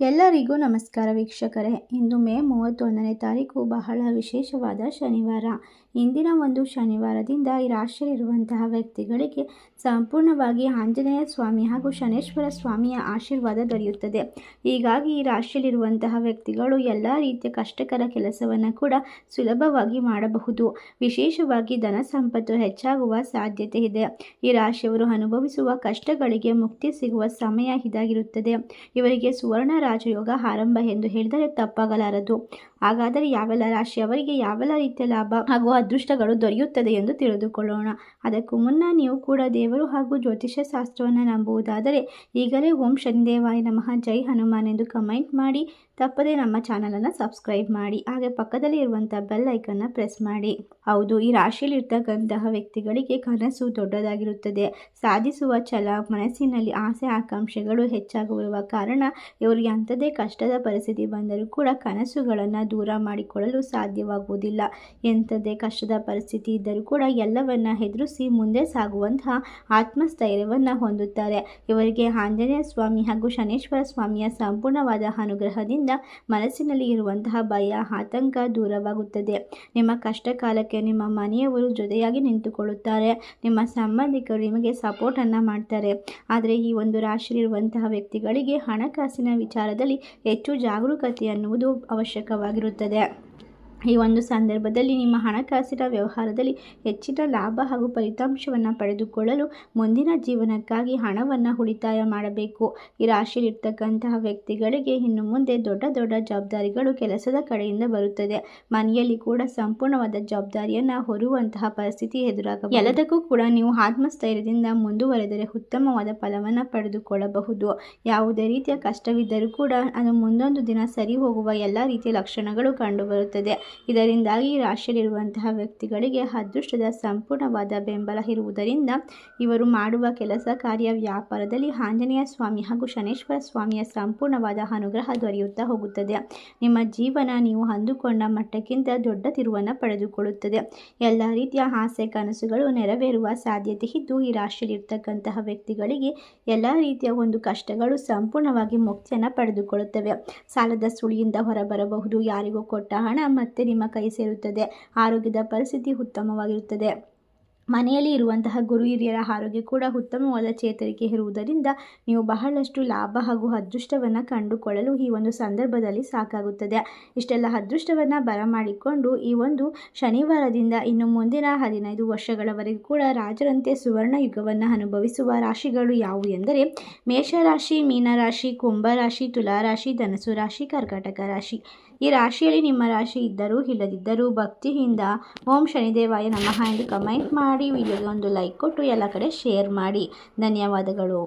ಎಲ್ಲರಿಗೂ ನಮಸ್ಕಾರ ವೀಕ್ಷಕರೇ. ಇಂದು ಮೇ ಮೂವತ್ತೊಂದನೇ ತಾರೀಕು, ಬಹಳ ವಿಶೇಷವಾದ ಶನಿವಾರ. ಇಂದಿನ ಒಂದು ಶನಿವಾರದಿಂದ ಈ ರಾಶಿಯಲ್ಲಿರುವಂತಹ ವ್ಯಕ್ತಿಗಳಿಗೆ ಸಂಪೂರ್ಣವಾಗಿ ಆಂಜನೇಯ ಸ್ವಾಮಿ ಹಾಗೂ ಶನೇಶ್ವರ ಸ್ವಾಮಿಯ ಆಶೀರ್ವಾದ ದೊರೆಯುತ್ತದೆ. ಹೀಗಾಗಿ ಈ ರಾಶಿಯಲ್ಲಿರುವಂತಹ ವ್ಯಕ್ತಿಗಳು ಎಲ್ಲ ರೀತಿಯ ಕಷ್ಟಕರ ಕೆಲಸವನ್ನು ಕೂಡ ಸುಲಭವಾಗಿ ಮಾಡಬಹುದು. ವಿಶೇಷವಾಗಿ ಧನ ಸಂಪತ್ತು ಹೆಚ್ಚಾಗುವ ಸಾಧ್ಯತೆ ಇದೆ. ಈ ರಾಶಿಯವರು ಅನುಭವಿಸುವ ಕಷ್ಟಗಳಿಗೆ ಮುಕ್ತಿ ಸಿಗುವ ಸಮಯ ಇದಾಗಿರುತ್ತದೆ. ಇವರಿಗೆ ಸುವರ್ಣ ರಾಜಯೋಗ ಆರಂಭ ಎಂದು ಹೇಳಿದರೆ ತಪ್ಪಾಗಲಾರದು. ಹಾಗಾದರೆ ಯಾವೆಲ್ಲ ರಾಶಿಯವರಿಗೆ ಯಾವೆಲ್ಲ ರೀತಿಯ ಲಾಭ ಹಾಗೂ ಅದೃಷ್ಟಗಳು ದೊರೆಯುತ್ತದೆ ಎಂದು ತಿಳಿದುಕೊಳ್ಳೋಣ. ಅದಕ್ಕೂ ಮುನ್ನ ನೀವು ಕೂಡ ದೇವರು ಹಾಗೂ ಜ್ಯೋತಿಷ್ಯ ಶಾಸ್ತ್ರವನ್ನು ನಂಬುವುದಾದರೆ ಈಗಲೇ ಓಂ ಶನಿದೇವಾಯ ನಮಃ. ಜೈ ಹನುಮಾನ್ ಎಂದು ಕಮೆಂಟ್ ಮಾಡಿ, ತಪ್ಪದೇ ನಮ್ಮ ಚಾನಲನ್ನು ಸಬ್ಸ್ಕ್ರೈಬ್ ಮಾಡಿ, ಹಾಗೆ ಪಕ್ಕದಲ್ಲಿ ಇರುವಂಥ ಬೆಲ್ ಐಕನ್ನ ಪ್ರೆಸ್ ಮಾಡಿ. ಹೌದು, ಈ ರಾಶಿಯಲ್ಲಿ ಇರ್ತಕ್ಕಂತಹ ವ್ಯಕ್ತಿಗಳಿಗೆ ಕನಸು ದೊಡ್ಡದಾಗಿರುತ್ತದೆ. ಸಾಧಿಸುವ ಛಲ, ಮನಸ್ಸಿನಲ್ಲಿ ಆಸೆ, ಆಕಾಂಕ್ಷೆಗಳು ಹೆಚ್ಚಾಗಿರುವ ಕಾರಣ, ಇವರಿಗೆ ಅಂಥದ್ದೇ ಕಷ್ಟದ ಪರಿಸ್ಥಿತಿ ಬಂದರೂ ಕೂಡ ಕನಸುಗಳನ್ನು ದೂರ ಮಾಡಿಕೊಳ್ಳಲು ಸಾಧ್ಯವಾಗುವುದಿಲ್ಲ. ಎಂಥದ್ದೇ ಕಷ್ಟದ ಪರಿಸ್ಥಿತಿ ಇದ್ದರೂ ಕೂಡ ಎಲ್ಲವನ್ನ ಎದುರಿಸಿ ಮುಂದೆ ಸಾಗುವಂತಹ ಆತ್ಮಸ್ಥೈರ್ಯವನ್ನು ಹೊಂದುತ್ತಾರೆ. ಇವರಿಗೆ ಆಂಜನೇಯ ಸ್ವಾಮಿ ಹಾಗೂ ಶನೇಶ್ವರ ಸ್ವಾಮಿಯ ಸಂಪೂರ್ಣವಾದ ಅನುಗ್ರಹದಿಂದ ಮನಸ್ಸಿನಲ್ಲಿ ಇರುವಂತಹ ಭಯ, ಆತಂಕ ದೂರವಾಗುತ್ತದೆ. ನಿಮ್ಮ ಕಷ್ಟ ಕಾಲಕ್ಕೆ ನಿಮ್ಮ ಮನೆಯವರು ಜೊತೆಯಾಗಿ ನಿಂತುಕೊಳ್ಳುತ್ತಾರೆ. ನಿಮ್ಮ ಸಂಬಂಧಿಕರು ನಿಮಗೆ ಸಪೋರ್ಟನ್ನು ಮಾಡ್ತಾರೆ. ಆದರೆ ಈ ಒಂದು ರಾಶಿಯಲ್ಲಿರುವಂತಹ ವ್ಯಕ್ತಿಗಳಿಗೆ ಹಣಕಾಸಿನ ವಿಚಾರದಲ್ಲಿ ಹೆಚ್ಚು ಜಾಗರೂಕತೆ ಅನ್ನುವುದು ಅವಶ್ಯಕವಾಗಿರುತ್ತದೆ ಈ ಒಂದು ಸಂದರ್ಭದಲ್ಲಿ ನಿಮ್ಮ ಹಣಕಾಸಿನ ವ್ಯವಹಾರದಲ್ಲಿ ಹೆಚ್ಚಿನ ಲಾಭ ಹಾಗೂ ಫಲಿತಾಂಶವನ್ನು ಪಡೆದುಕೊಳ್ಳಲು ಮುಂದಿನ ಜೀವನಕ್ಕಾಗಿ ಹಣವನ್ನು ಉಳಿತಾಯ ಮಾಡಬೇಕು. ಈ ರಾಶಿಯಲ್ಲಿರ್ತಕ್ಕಂತಹ ವ್ಯಕ್ತಿಗಳಿಗೆ ಇನ್ನು ಮುಂದೆ ದೊಡ್ಡ ದೊಡ್ಡ ಜವಾಬ್ದಾರಿಗಳು ಕೆಲಸದ ಕಡೆಯಿಂದ ಬರುತ್ತದೆ. ಮನೆಯಲ್ಲಿ ಕೂಡ ಸಂಪೂರ್ಣವಾದ ಜವಾಬ್ದಾರಿಯನ್ನು ಹೊರುವಂತಹ ಪರಿಸ್ಥಿತಿ ಎದುರಾಗಬಹುದು. ಎಲ್ಲದಕ್ಕೂ ಕೂಡ ನೀವು ಆತ್ಮಸ್ಥೈರ್ಯದಿಂದ ಮುಂದುವರೆದರೆ ಉತ್ತಮವಾದ ಫಲವನ್ನು ಪಡೆದುಕೊಳ್ಳಬಹುದು. ಯಾವುದೇ ರೀತಿಯ ಕಷ್ಟವಿದ್ದರೂ ಕೂಡ ಅದು ಮುಂದೊಂದು ದಿನ ಸರಿ ಹೋಗುವ ಎಲ್ಲ ರೀತಿಯ ಲಕ್ಷಣಗಳು ಕಂಡುಬರುತ್ತದೆ. ಇದರಿಂದಾಗಿ ರಾಶಿಯಲ್ಲಿರುವಂತಹ ವ್ಯಕ್ತಿಗಳಿಗೆ ಅದೃಷ್ಟದ ಸಂಪೂರ್ಣವಾದ ಬೆಂಬಲ ಇರುವುದರಿಂದ ಇವರು ಮಾಡುವ ಕೆಲಸ ಕಾರ್ಯ ವ್ಯಾಪಾರದಲ್ಲಿ ಆಂಜನೇಯ ಸ್ವಾಮಿ ಹಾಗೂ ಶನೇಶ್ವರ ಸ್ವಾಮಿಯ ಸಂಪೂರ್ಣವಾದ ಅನುಗ್ರಹ ದೊರೆಯುತ್ತಾ ಹೋಗುತ್ತದೆ. ನಿಮ್ಮ ಜೀವನ ನೀವು ಅಂದುಕೊಂಡ ಮಟ್ಟಕ್ಕಿಂತ ದೊಡ್ಡ ತಿರುವನ್ನು ಪಡೆದುಕೊಳ್ಳುತ್ತದೆ. ಎಲ್ಲ ರೀತಿಯ ಆಸೆ ಕನಸುಗಳು ನೆರವೇರುವ ಸಾಧ್ಯತೆ ಇದ್ದು ಈ ರಾಶಿಯಲ್ಲಿರ್ತಕ್ಕಂತಹ ವ್ಯಕ್ತಿಗಳಿಗೆ ಎಲ್ಲ ರೀತಿಯ ಒಂದು ಕಷ್ಟಗಳು ಸಂಪೂರ್ಣವಾಗಿ ಮುಕ್ತಿಯನ್ನು ಪಡೆದುಕೊಳ್ಳುತ್ತವೆ. ಸಾಲದ ಸುಳಿಯಿಂದ ಹೊರಬರಬಹುದು, ಯಾರಿಗೂ ಕೊಟ್ಟ ಹಣ ಮತ್ತು ನಿಮ್ಮ ಕೈ ಸೇರುತ್ತದೆ. ಆರೋಗ್ಯದ ಪರಿಸ್ಥಿತಿ ಉತ್ತಮವಾಗಿರುತ್ತದೆ. ಮನೆಯಲ್ಲಿ ಇರುವಂತಹ ಗುರು ಹಿರಿಯರ ಆರೋಗ್ಯ ಕೂಡ ಉತ್ತಮವಾದ ಚೇತರಿಕೆ ಇರುವುದರಿಂದ ನೀವು ಬಹಳಷ್ಟು ಲಾಭ ಹಾಗೂ ಅದೃಷ್ಟವನ್ನು ಕಂಡುಕೊಳ್ಳಲು ಈ ಒಂದು ಸಂದರ್ಭದಲ್ಲಿ ಸಾಕಾಗುತ್ತದೆ. ಇಷ್ಟೆಲ್ಲ ಅದೃಷ್ಟವನ್ನು ಬರಮಾಡಿಕೊಂಡು ಈ ಒಂದು ಶನಿವಾರದಿಂದ ಇನ್ನು ಮುಂದಿನ ಹದಿನೈದು ವರ್ಷಗಳವರೆಗೂ ಕೂಡ ರಾಜರಂತೆ ಸುವರ್ಣ ಯುಗವನ್ನು ಅನುಭವಿಸುವ ರಾಶಿಗಳು ಯಾವುವು ಎಂದರೆ ಮೇಷರಾಶಿ, ಮೀನರಾಶಿ, ಕುಂಭರಾಶಿ, ತುಲಾರಾಶಿ, ಧನಸು ರಾಶಿ, ಕರ್ಕಾಟಕ ರಾಶಿ. ಈ ರಾಶಿಯಲ್ಲಿ ನಿಮ್ಮ ರಾಶಿ ಇದ್ದರೂ ಇಲ್ಲದಿದ್ದರೂ ಭಕ್ತಿಯಿಂದ ಓಂ ಶನಿದೇವಾಯ ನಮಃ ಎಂದು ಕಮೆಂಟ್ ಮಾಡಿ. ವಿಡಿಯೋಗೆ ಒಂದು ಲೈಕ್ ಕೊಟ್ಟು ಎಲ್ಲ ಕಡೆ ಶೇರ್ ಮಾಡಿ. ಧನ್ಯವಾದಗಳು.